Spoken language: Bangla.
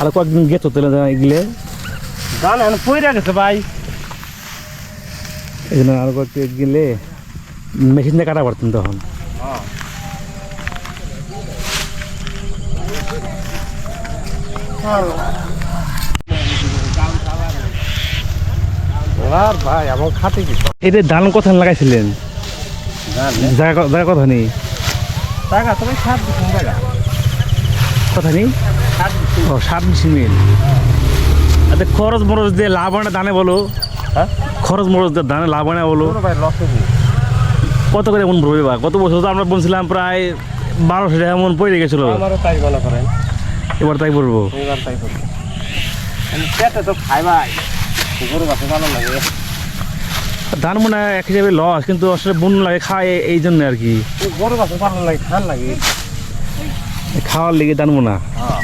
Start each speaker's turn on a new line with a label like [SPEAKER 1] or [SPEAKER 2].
[SPEAKER 1] আর কয়েকদিন গেছো তাহলে এগুলো
[SPEAKER 2] ধান এখন পইরা গেছে ভাই।
[SPEAKER 1] এই জন্য আরও কয়েকদিন গেলে। মেশিন দিয়ে কাটা পারতেন তখন।
[SPEAKER 2] আর ভাই আমার খাতে কি
[SPEAKER 1] এটা ধান কোথায় লাগাইছিলেন? জায়গা জায়গা কথা নেই?
[SPEAKER 2] টাকা তুমি সাত টাকা
[SPEAKER 1] কথা নেই? ও সাত মেশিন মিল আচ্ছা খরচ মরচ দিয়ে লাভ আনে দানে বলো?
[SPEAKER 2] হ্যাঁ?
[SPEAKER 1] খরচ মরচ দিয়ে দানে লাভ আনে বলো? কত করে এমন পড়বে বা? গত বছর তো আমরা বলছিলাম প্রায় বারোশো টাকা এমন পড়ে গেছিল। এবার তাই পড়ব।
[SPEAKER 2] এবার তাই করব তো খাই ভাই। গরু গাছে ভালো লাগে।
[SPEAKER 1] ধান মনে হয় এক হিসাবে লস কিন্তু আসলে বন লাগে খায় এই জন্য আর কি।
[SPEAKER 2] গরু গাছে ভালো লাগে খান লাগে।
[SPEAKER 1] খাওয়ার লেগে ধান মোনা।
[SPEAKER 2] হ্যাঁ।